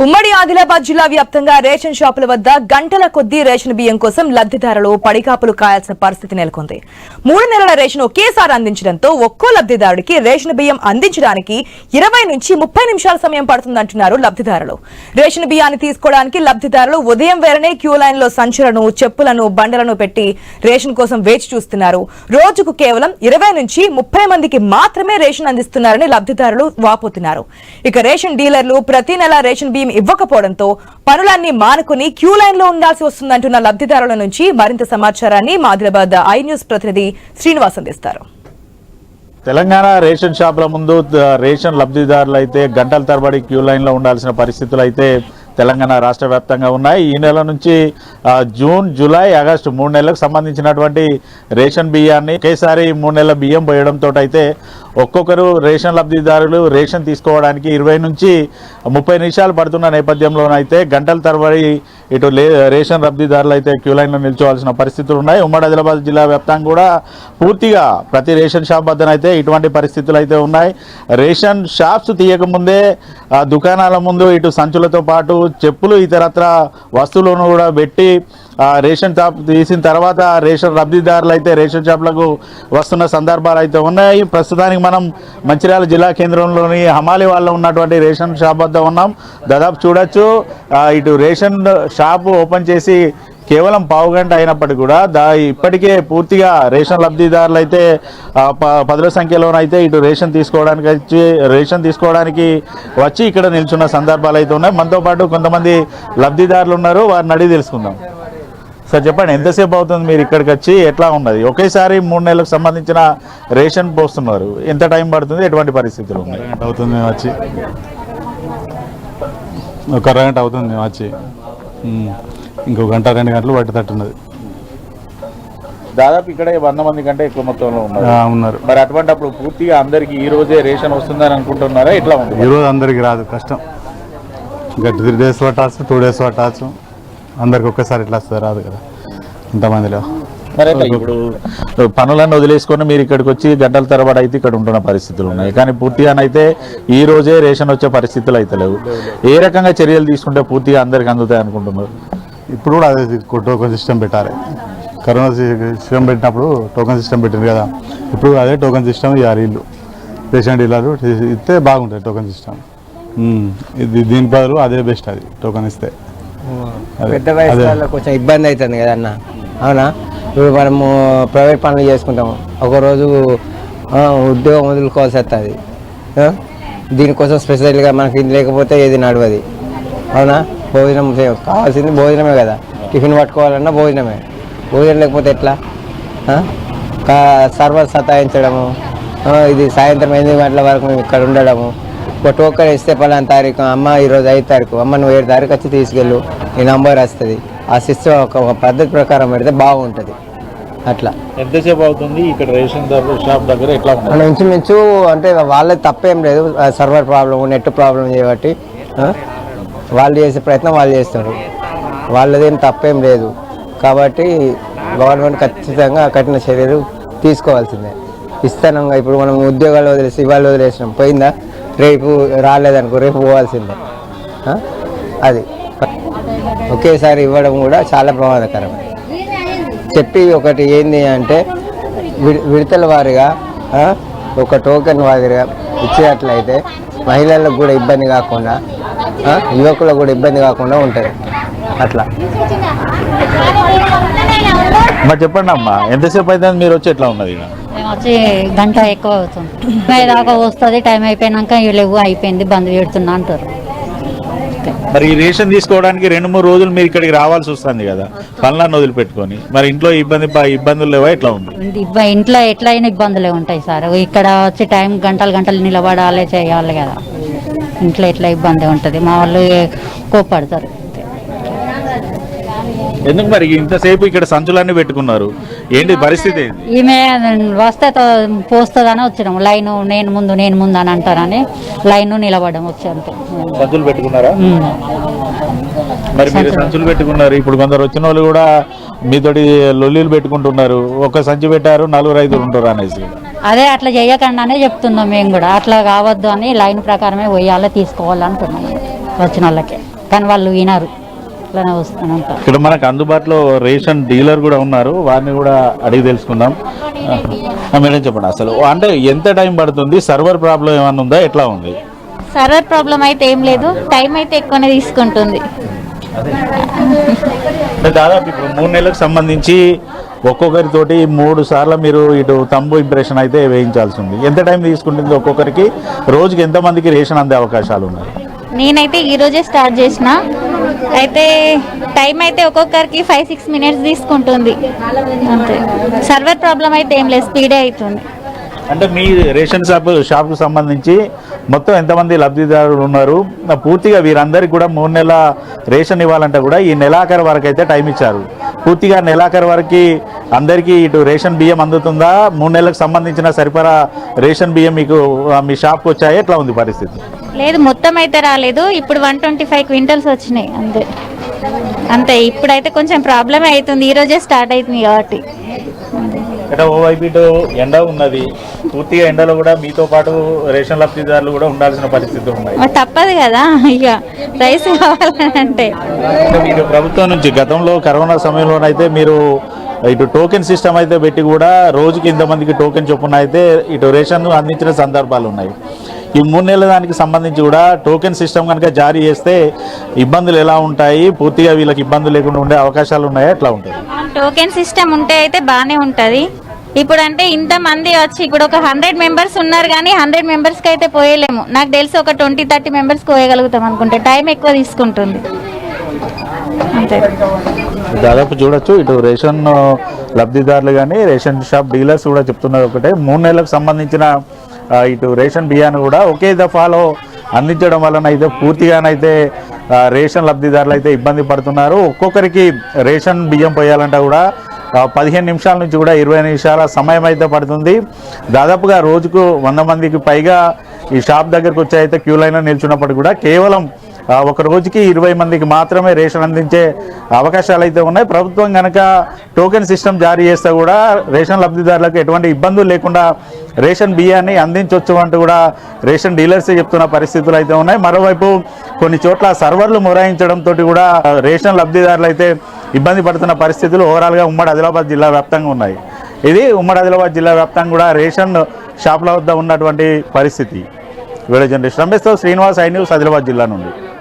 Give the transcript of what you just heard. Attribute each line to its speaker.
Speaker 1: ఉమ్మడి ఆదిలాబాద్ జిల్లా వ్యాప్తంగా రేషన్ షాపుల వద్ద గంటల కొద్దీ రేషన్ బియ్యం కోసం లబ్ధిదారులు పడికాపులు కాయాల్సిన పరిస్థితి నెలకొంది. మూడు నెలల రేషన్ ఒకేసారి అందించడంతో ఒక్కో లబ్ధిదారుడికి రేషన్ బియ్యం అందించడానికి ఇరవై నుంచి ముప్పై నిమిషాల సమయం పడుతుందంటున్నారు లబ్ధిదారులు. రేషన్ బియ్యాన్ని తీసుకోవడానికి లబ్ధిదారులు ఉదయం వేరనే క్యూ లైన్లో సంచులను చెప్పులను బండలను పెట్టి రేషన్ కోసం వేచి చూస్తున్నారు. రోజుకు కేవలం ఇరవై నుంచి ముప్పై మందికి మాత్రమే రేషన్ అందిస్తున్నారని లబ్ధిదారులు వాపోతున్నారు. ఇక రేషన్ డీలర్లు ప్రతి నెల రేషన్ బియ్యం ఇవ్వకపోవడంతో పనులన్నీ మానుకుని క్యూ లైన్లో ఉండాల్సి వస్తుందంటున్న లబ్ధిదారుల నుంచి మరింత సమాచారాన్ని మాదిలాబాద్ ఐ న్యూస్ ప్రతినిధి శ్రీనివాస్ అందిస్తారు
Speaker 2: తెలంగాణ రేషన్ షాపుల ముందు రేషన్ లబ్ధిదారులు అయితే గంటల తరబడి క్యూ లైన్లో ఉండాల్సిన పరిస్థితులు అయితే తెలంగాణ రాష్ట్ర వ్యాప్తంగా ఉన్నాయి. ఈ నెల నుంచి జూన్ జూలై ఆగస్టు మూడు నెలలకు సంబంధించినటువంటి రేషన్ బియ్యాన్ని ఒకేసారి మూడు నెలల బియ్యం పోయడంతో అయితే ఒక్కొక్కరు రేషన్ లబ్ధిదారులు రేషన్ తీసుకోవడానికి ఇరవై నుంచి ముప్పై నిమిషాలు పడుతున్న నేపథ్యంలోనైతే గంటల తరబడి ఇటు రేషన్ లబ్ధిదారులు అయితే క్యూ లైన్లో నిల్చోవాల్సిన పరిస్థితులు ఉన్నాయి. ఉమ్మడి ఆదిలాబాద్ జిల్లా వ్యాప్తంగా కూడా పూర్తిగా ప్రతి రేషన్ షాప్ వద్దనైతే ఇటువంటి పరిస్థితులు అయితే ఉన్నాయి. రేషన్ షాప్స్ తీయకముందే ఆ దుకాణాల ముందు ఇటు సంచులతో పాటు చెప్పులు ఇతరత్ర వస్తువులను కూడా పెట్టి రేషన్ షాప్ తీసిన తర్వాత రేషన్ లబ్ధిదారులు అయితే రేషన్ షాప్లకు వస్తున్న సందర్భాలు అయితే ఉన్నాయి. ప్రస్తుతానికి మనం మంచిర్యాల జిల్లా కేంద్రంలోని హమాలి వాళ్ళు ఉన్నటువంటి రేషన్ షాప్ వద్ద ఉన్నాం. దాదాపు చూడొచ్చు ఇటు రేషన్ షాప్ ఓపెన్ చేసి కేవలం పావు గంట అయినప్పటికీ కూడా దా ఇప్పటికే పూర్తిగా రేషన్ లబ్ధిదారులు అయితే పదుల సంఖ్యలోనైతే ఇటు రేషన్ తీసుకోవడానికి వచ్చి రేషన్ తీసుకోవడానికి వచ్చి ఇక్కడ నిల్చున్న సందర్భాలు అయితే ఉన్నాయి. మనతో పాటు కొంతమంది లబ్ధిదారులు ఉన్నారు. వారిని అడిగి తెలుసుకుందాం. సార్ చెప్పండి ఎంతసేపు అవుతుంది మీరు ఇక్కడికి వచ్చి? ఎట్లా ఉన్నది? ఒకేసారి మూడు నెలలకు సంబంధించిన రేషన్ పోస్తున్నారు. ఎంత టైం పడుతుంది? ఎటువంటి పరిస్థితులు ఉన్నాయి?
Speaker 3: అవుతుంది మేము వచ్చి. ఒక అరగంట అవుతుంది మేము వచ్చి. ఇంకో గంట రెండు గంటలు పట్టేటట్టున్నది.
Speaker 2: దాదాపు ఇక్కడ వంద మంది కంటే ఎక్కువ మొత్తంలో ఉన్నారు. మరి అటువంటిప్పుడు పూర్తిగా అందరికి ఈ రోజే రేషన్ వస్తుందని అనుకుంటున్నారా? ఎట్లా ఉంది?
Speaker 3: ఈరోజు అందరికి రాదు కష్టం. ఇంకా త్రీ డేస్ పట్టాల్సి టూ డేస్ పట్టాల్సి. అందరికి ఒక్కసారి ఇట్లా వస్తుంది? రాదు కదా. ఇంతమందిలో.
Speaker 2: ఎట్లా ఇప్పుడు పనులను వదిలేసుకొని మీరు ఇక్కడికి వచ్చి గంటల తరబడి అయితే ఇక్కడ ఉంటున్న పరిస్థితులు ఉన్నాయి. కానీ పూర్తిగానైతే ఈ రోజే రేషన్ వచ్చే పరిస్థితులు అయితే లేవు. ఏ రకంగా చర్యలు తీసుకుంటే పూర్తిగా అందరికి అందుతాయి అనుకుంటున్నారు?
Speaker 3: ఇప్పుడు కూడా అదే టోకెన్ సిస్టమ్ పెట్టాలి. కరోనా సిస్టమ్ పెట్టినప్పుడు టోకెన్ సిస్టమ్ పెట్టింది కదా. ఇప్పుడు అదే టోకెన్ సిస్టమ్ ఇవ్వాలి ఇల్లు రేషన్ డీలర్ ఇస్తే బాగుంటుంది టోకెన్ సిస్టమ్ ఇది దీని బదులు అదే బెస్ట్ అది. టోకెన్ ఇస్తే.
Speaker 4: పెద్ద వయసు కొంచెం ఇబ్బంది అవుతుంది కదా అన్న. అవునా? ఇప్పుడు మనము ప్రైవేట్ పనులు చేసుకుంటాము. ఒకరోజు ఉద్యోగం వదులుకోవాల్సి వస్తుంది? దీనికోసం స్పెషల్గా మనకి ఇది లేకపోతే ఏది నడవది. అవునా? భోజనం కావాల్సింది భోజనమే కదా. టిఫిన్ పట్టుకోవాలన్నా భోజనమే. భోజనం లేకపోతే ఎట్లా? సర్వర్ సతాయించడము. ఇది సాయంత్రం ఎనిమిది గంటల వరకు మేము ఇక్కడ ఉండడము. ఒక టోకెన్ ఇస్తే పలానా తారీఖు అమ్మ ఈరోజు ఐదు తారీఖు అమ్మ నువ్వు ఏడు తారీఖు వచ్చి తీసుకెళ్ళు ఈ నంబర్ వస్తుంది. ఆ సిస్టమ్ ఒక పద్ధతి ప్రకారం పెడితే బాగుంటుంది. అట్లా.
Speaker 2: ఎంతసేపు అవుతుంది? ఇక్కడ రేషన్ షాప్ దగ్గర ఎట్లా
Speaker 4: మనం ఇంచుమించు అంటే వాళ్ళది తప్పేం లేదు. సర్వర్ ప్రాబ్లం నెట్ ప్రాబ్లం చేయబట్టి వాళ్ళు చేసే ప్రయత్నం వాళ్ళు చేస్తారు. వాళ్ళదేం తప్పేం లేదు. కాబట్టి గవర్నమెంట్ ఖచ్చితంగా కఠిన చర్యలు తీసుకోవాల్సిందే. ఇస్తానం ఇప్పుడు మనం ఉద్యోగాలు వదిలేసి ఇవాళ వదిలేసినాం. పోయిందా? రేపు రాలేదనుకో రేపు పోవాల్సిందే. అది. ఒకేసారి ఇవ్వడం కూడా చాలా ప్రమాదకరం. చెప్పి ఒకటి ఏంది అంటే విడతల వారిగా ఒక టోకెన్ వారిగా ఇచ్చేటట్లయితే మహిళలకు కూడా ఇబ్బంది కాకుండా యువకులకు కూడా ఇబ్బంది కాకుండా ఉంటుంది. అట్లా.
Speaker 2: మరి చెప్పండి అమ్మా ఎంతసేపు అవుతుంది మీరు వచ్చి ఎట్లా ఉన్నది
Speaker 5: వచ్చి గంట ఎక్కువ అవుతుంది. దాకా వస్తుంది టైం అయిపోయినాక లేవు అయిపోయింది బంద్ పెడుతున్నా అంటారు.
Speaker 2: మరి ఈ రేషన్ తీసుకోవడానికి రెండు మూడు రోజులు మీరు ఇక్కడికి రావాల్సి వస్తుంది కదా పనులను వదిలిపెట్టుకొని. మరి ఇంట్లో ఇబ్బంది ఇబ్బందులు లేవా? ఎట్లా ఉంది?
Speaker 5: ఇంట్లో ఎట్లయినా ఇబ్బందులే ఉంటాయి సార్. ఇక్కడ వచ్చి టైం గంటలు గంటలు నిలబడాలి చేయాలి కదా. ఇంట్లో ఎట్లా ఇబ్బంది ఉంటుంది? మా వాళ్ళు కోప్పడతారు.
Speaker 2: ఎందుకు మరి ఇంతసేపు ఇక్కడ సంచులన్నీ పెట్టుకున్నారు? ఏంటి పరిస్థితి?
Speaker 5: ఈమె వస్తే పోస్తుందని వచ్చినాము లైన్ నేను ముందు నేను ముందు అని అంటారని లైన్ నిలబడడం వచ్చి అంతే.
Speaker 2: సంచులు పెట్టుకున్నారా. మరి మీరు సంచులు. పెట్టుకున్నారు. ఇప్పుడు కొందరు వచ్చిన వాళ్ళు కూడా మీతోటి లొల్లీలు పెట్టుకుంటున్నారు. ఒక సంచి పెట్టారు నలుగురు ఐదుగురు ఉంటారు అనేసి.
Speaker 5: అదే అట్లా చేయకుండా చెప్తున్నాం మేము కూడా. అట్లా కావద్దు అని లైన్ ప్రకారమే పోయాలి తీసుకోవాలి అంటున్నాం వచ్చిన వాళ్ళకి. కానీ వాళ్ళు వినరు. ఇట్లానే వస్తూనే
Speaker 2: ఇక్కడ మనకు అందుబాటులో రేషన్ డీలర్ కూడా ఉన్నారు. వారిని కూడా అడిగి తెలుసుకుందాం. మేడం చెప్పండి అసలు. అంటే ఎంత టైం పడుతుంది? సర్వర్ ప్రాబ్లం ఏమైనా ఉందా? ఎట్లా ఉంది?
Speaker 6: సర్వర్ ప్రాబ్లం అయితే ఏం లేదు. టైం అయితే ఎక్కువనే తీసుకుంటుంది.
Speaker 2: దాదాపు ఇప్పుడు మూడు నెలలకు సంబంధించి ఒక్కొక్కరితోటి మూడు సార్లు మీరు ఇటు తంబు ఇంప్రెషన్ అయితే వేయించాల్సి ఉంది. ఎంత టైం తీసుకుంటుంది ఒక్కొక్కరికి? రోజుకి ఎంతమందికి రేషన్ అందే అవకాశాలు ఉన్నాయి?
Speaker 6: నేనైతే ఈ రోజే స్టార్ట్ చేసిన. అయితే టైం అయితే ఒక్కొక్కరికి ఫైవ్ సిక్స్ మినిట్స్ తీసుకుంటుంది. అంతే. సర్వర్ ప్రాబ్లం అయితే ఏం లేదు స్పీడే అవుతుంది
Speaker 2: అంటే మీ రేషన్ షాప్ షాప్కు సంబంధించి మొత్తం ఎంతమంది లబ్ధిదారులు ఉన్నారు? పూర్తిగా వీరందరికీ కూడా మూడు నెలల రేషన్ ఇవ్వాలంటే కూడా ఈ నెలాఖరు వరకు అయితే టైం ఇచ్చారు. పూర్తిగా నెలాఖరు వరకు అందరికీ ఇటు రేషన్ బియ్యం అందుతుందా? మూడు నెలలకు సంబంధించిన సరిపడా రేషన్ బియ్యం మీకు మీ షాప్కి వచ్చాయి? ఎట్లా ఉంది పరిస్థితి?
Speaker 6: లేదు మొత్తం అయితే రాలేదు. ఇప్పుడు వన్ ట్వంటీ ఫైవ్ క్వింటల్స్ వచ్చినాయి అంతే. అంతే ఇప్పుడైతే కొంచెం ప్రాబ్లమే అవుతుంది. ఈ రోజే స్టార్ట్ అవుతుంది కాబట్టి.
Speaker 2: అంటే ఓవైపు ఇటు ఎండ ఉన్నది. పూర్తిగా ఎండలో కూడా మీతో పాటు రేషన్ లబ్ధిదారులు కూడా ఉండాల్సిన పరిస్థితులు ఉన్నాయి.
Speaker 6: తప్పదు కదా ఇక రైస్ కావాలంటే.
Speaker 2: అంటే మీరు ప్రభుత్వం నుంచి గతంలో కరోనా సమయంలోనైతే మీరు ఇటు టోకెన్ సిస్టమ్ అయితే పెట్టి కూడా రోజుకి ఇంతమందికి టోకెన్ చొప్పున అయితే ఇటు రేషన్ అందించిన సందర్భాలు ఉన్నాయి. ఈ మూడు నెలల దానికి సంబంధించి కూడా టోకెన్ సిస్టమ్ కనుక జారీ చేస్తే ఇబ్బందులు ఎలా ఉంటాయి? పూర్తిగా వీళ్ళకి ఇబ్బందులు లేకుండా ఉండే అవకాశాలు ఉన్నాయా? ఎట్లా ఉంటుంది
Speaker 6: టోకెన్ సిస్టమ్ ఉంటే అయితే బాగానే ఉంటుంది. ఇప్పుడు అంటే ఇంత మంది వచ్చి ఇప్పుడు ఒక హండ్రెడ్ మెంబర్స్ ఉన్నారు కానీ హండ్రెడ్ మెంబర్స్కి అయితే పోయలేము. నాకు తెలిసి ఒక ట్వంటీ థర్టీ మెంబర్స్కి పోయగలుగుతాం అనుకుంటే టైం ఎక్కువ తీసుకుంటుంది. అంతే.
Speaker 2: దాదాపు చూడొచ్చు. ఇటు రేషన్ లబ్ధిదారులు కానీ రేషన్ షాప్ డీలర్స్ కూడా చెప్తున్నారు ఒకటే. మూడు నెలలకు సంబంధించిన ఇటు రేషన్ బియ్యాన్ని కూడా ఒకే దఫాలో అందించడం వలన అయితే పూర్తిగానైతే రేషన్ లబ్ధిదారులు అయితే ఇబ్బంది పడుతున్నారు. ఒక్కొక్కరికి రేషన్ బియ్యం పోయాలంటే కూడా పదిహేను నిమిషాల నుంచి కూడా ఇరవై నిమిషాల సమయం అయితే పడుతుంది. దాదాపుగా రోజుకు వంద మందికి పైగా ఈ షాప్ దగ్గరకు వచ్చి అయితే క్యూ లైన్లో నిల్చున్నప్పుడు కూడా కేవలం ఒక రోజుకి ఇరవై మందికి మాత్రమే రేషన్ అందించే అవకాశాలు అయితే ఉన్నాయి. ప్రభుత్వం కనుక టోకెన్ సిస్టమ్ జారీ చేస్తే కూడా రేషన్ లబ్ధిదారులకు ఎటువంటి ఇబ్బందులు లేకుండా రేషన్ బియ్యాన్ని అందించవచ్చు అంటూ కూడా రేషన్ డీలర్స్ చెప్తున్న పరిస్థితులు అయితే ఉన్నాయి. మరోవైపు కొన్ని చోట్ల సర్వర్లు మొరాయించడంతో కూడా రేషన్ లబ్ధిదారులు అయితే ఇబ్బంది పడుతున్న పరిస్థితులు ఓవరాల్గా ఉమ్మడి ఆదిలాబాద్ జిల్లా వ్యాప్తంగా ఉన్నాయి. ఇది ఉమ్మడి ఆదిలాబాద్ జిల్లా వ్యాప్తంగా కూడా రేషన్ షాపుల వద్ద ఉన్నటువంటి పరిస్థితి. వీడియో జర్నలిస్ట్ రమేష్తో శ్రీనివాస్ ఐ న్యూస్ ఆదిలాబాద్ జిల్లా నుండి.